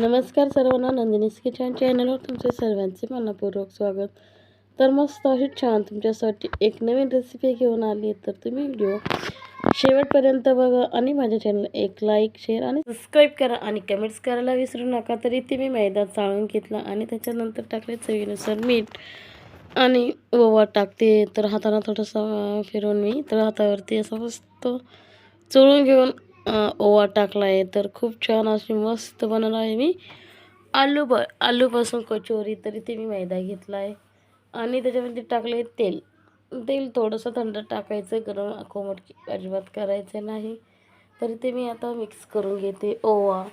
नमस्कार सर्वांना नंदिनीस किचन चॅनलवर तुमचे सर्वांचे मनपूर्वक स्वागत. तर मस्त अशी छान तुमच्यासाठी एक नवीन रेसिपी घेऊन आली तर तुम्ही व्हिडिओ शेवटपर्यंत बघा आणि माझ्या चॅनल एक लाईक शेअर आणि सबस्क्राईब करा आणि कमेंट्स करायला विसरू नका. तर इथे मी मैदा चाळून घेतला आणि त्याच्यानंतर टाकले चवीनुसार मीठ आणि ओवा टाकते. तर हाताला थोडंसं फिरवून मी तर हातावरती असं मस्त चोळून घेऊन ओवा टाकला आहे तर खूप छान अशी मस्त बनवणार आहे मी. आलू ब आलूपासून कचोरी तरी ते मी मैदा घेतला आहे आणि त्याच्यामध्ये टाकलं आहे तेल. तेल थोडंसं थंड टाकायचं गरम कोमट अजिबात करायचं नाही. तरी ते मी आता मिक्स करून घेते. ओवा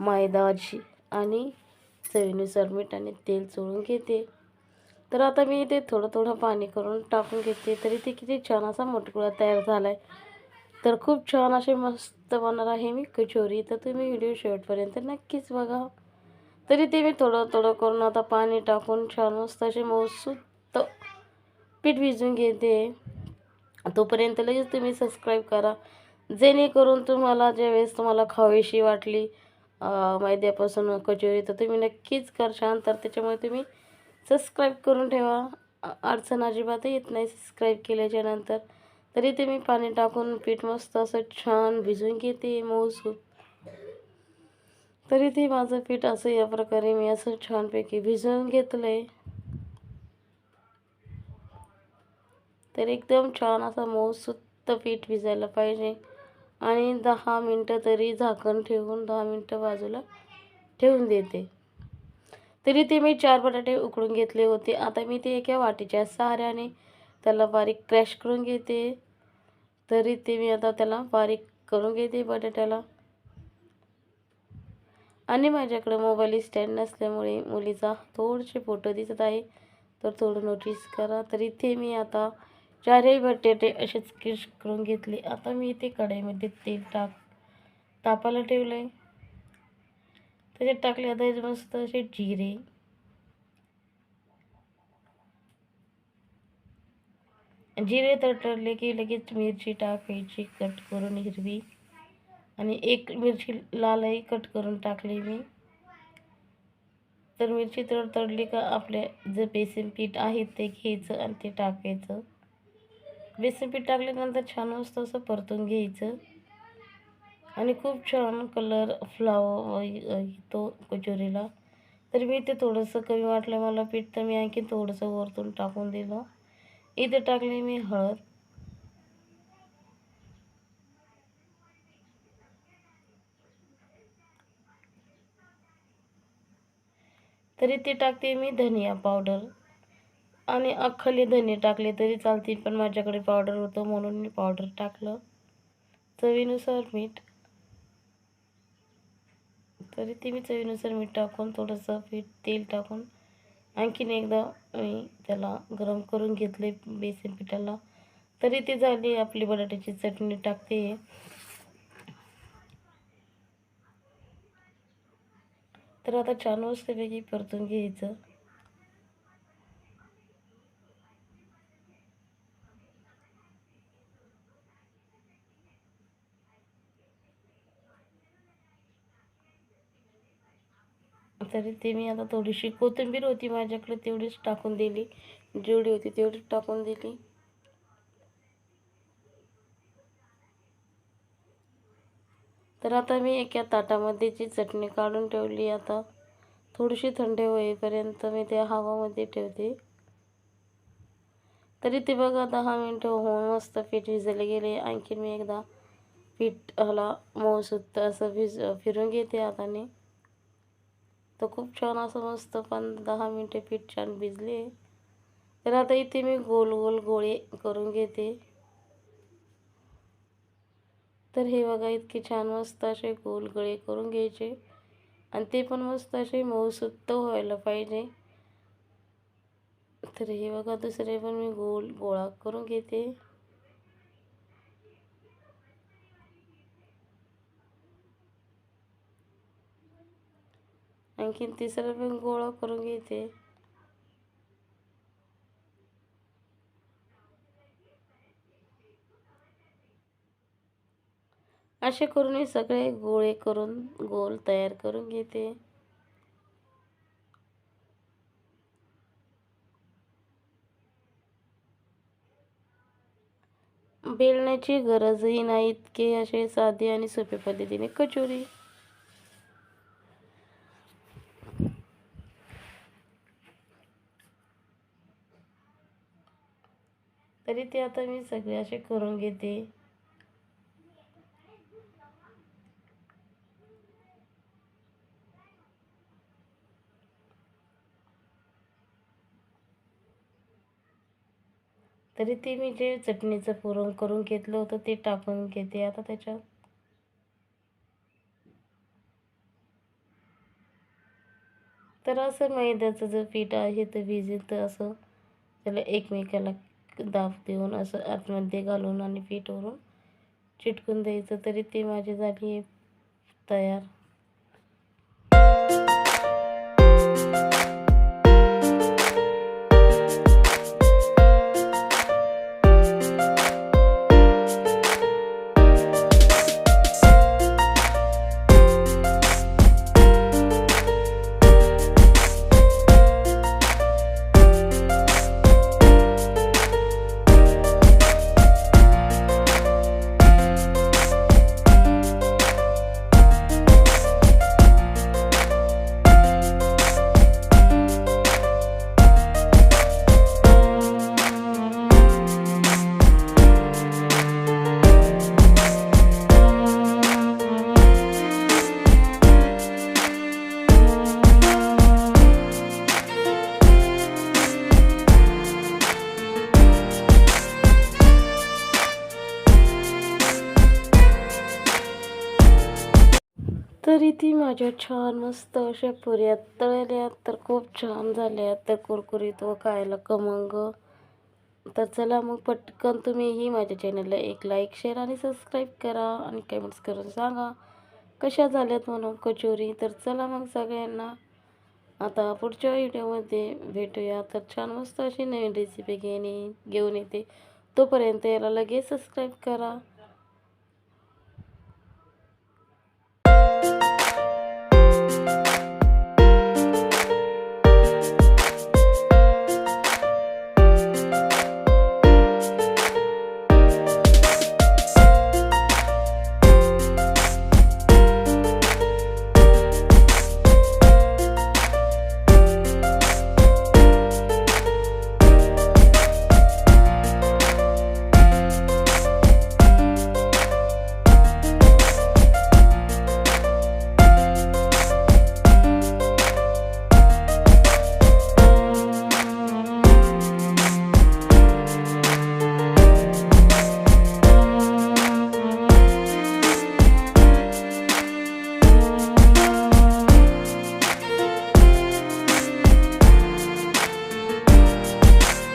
मैदाची आणि चवीनुसार मीठ आणि तेल चोळून घेते. तर आता मी ते थोडं थोडं पाणी करून टाकून घेते. तरी ते किती छान असा मोटकुळा तयार झाला आहे तर खूप छान असे मस्त बनणार आहे मी कचोरी. तर तुम्ही व्हिडिओ शेवटपर्यंत नक्कीच बघा. तरी ते मी थोडं थोडं करून आता पाणी टाकून छान मस्त असे मऊसूत पीठ भिजून घेते. तोपर्यंत लगेच तुम्ही सबस्क्राईब करा. जेणेकरून तुम्हाला ज्यावेळेस तुम्हाला खावीशी वाटली मैद्यापासून कचोरी तर तुम्ही नक्कीच करशान तर त्याच्यामुळे तुम्ही सबस्क्राईब करून ठेवा. अडचण अजिबातही येत नाही सबस्क्राईब केल्याच्यानंतर तरी ते मी पाणी टाकून पीठ मस्त असं छान भिजवून घेते मऊसूत तरी ते माझं पीठ असं या प्रकारे मी असं छानपैकी भिजवून घेतलं आहे तर एकदम छान असं मऊसूत पीठ भिजायला पाहिजे. आणि दहा मिनटं तरी झाकण ठेवून दहा मिनटं बाजूला ठेवून देते. तरी ते मी चार बटाटे उकडून घेतले होते. आता मी ते एका वाटीच्या सहाऱ्याने त्याला बारीक क्रॅश करून घेते. तरी ते मी आता त्याला बारीक करून घेते बटाट्याला. आणि माझ्याकडे मोबाईल स्टँड नसल्यामुळे मुलीचा थोडेसे फोटो दिसत आहे. तर थोडं नोटीस करा. तर इथे मी आता चारही बटाटे असेच किश करून घेतले. आता मी इथे कढईमध्ये तेल टाक तापायला ठेवलं आहे त्याच्यात टाकले आता मस्त असे जिरे जिरे तडतडले की लगेच मिरची टाकायची कट करून हिरवी. आणि एक मिरची लालही कट करून टाकली मी तर मिरची तडतडली का आपल्या जे बेसन पीठ आहे ते घ्यायचं आणि ते टाकायचं. बेसन पीठ टाकल्यानंतर छान मस्त असं परतून घ्यायचं. आणि खूप छान कलर फ्लावर येतो कचोरीला. तर मी ते थोडंसं कमी वाटलं मला पीठ तर मी आणखी थोडंसं वरतून टाकून दिलं. इथे टाकली मी हळद. तरी इथे टाकते मी धनिया पावडर. आणि अख्खले धने टाकले तरी चालतील पण माझ्याकडे पावडर होतं म्हणून मी पावडर टाकलं. चवीनुसार मीठ. तरी ते मी चवीनुसार मीठ टाकून थोडंसं पीठ तेल टाकून आणखीन एकदा मी त्याला गरम करून घेतले बेसन पिठाला. तरी ते झाली आपली बटाट्याची चटणी टाकते. तर आता छान मस्तपैकी परतून घ्यायचं. तरी ते मी आता थोडीशी कोथिंबीर होती माझ्याकडे तेवढीच टाकून दिली. जेवढी होती तेवढीच टाकून दिली. तर आता मी एका ताटामध्ये जी चटणी काढून ठेवली आता थोडीशी थंड होईपर्यंत मी त्या हवामध्ये ठेवते. तरी ते बघा दहा मिनटं होऊन मस्त पीठ भिजले गेले. आणखीन मी एकदा पीठ ह्याला मऊसूत असं भिज फिरून घेते हाताने. तर खूप छान असं मस्त पण दहा मिनटे पीठ छान भिजले. तर आता इथे मी गोल गोल गोळे करून घेते. तर हे बघा इतके छान मस्त असे गोल गळे करून घ्यायचे. आणि ते पण मस्त असे मऊसुद्ध व्हायला पाहिजे. तर हे बघा दुसरे पण मी गोल गोळा करून घेते. आणखीन तिसरं पण गोळा करून घेते. असे करून मी सगळे गोळे करून गोल तयार करून घेते. बेलण्याची गरजही नाही इतके असे साधे आणि सोपे पद्धतीने कचोरी. तरी ते आता मी सगळे असे करून घेते. तरी ते मी जे चटणीचं पुरण करून घेतलं होतं ते टाकून घेते आता त्याच्यात. तर असं मैद्याचं जर पीठ आहे तर भिजेल तर असं त्याला एकमेकाला दाब देऊन असं आतमध्ये घालून आणि पीठवरून चिटकून द्यायचं तरी ती माझी झाली तयार किती ती माझ्या छान मस्त अशा पुऱ्या तळल्या तर खूप छान झाल्या. तर कुरकुरीत व खायला खमंग. तर चला मग पटकन तुम्हीही माझ्या चॅनलला एक लाईक शेअर आणि सबस्क्राईब करा आणि कमेंट्स करून सांगा कशा झाल्यात म्हणून कचोरी. तर चला मग सगळ्यांना आता पुढच्या व्हिडिओमध्ये भेटूया. तर छान मस्त अशी नवीन रेसिपी घेणे घेऊन येते. तोपर्यंत याला लगेच सबस्क्राईब करा.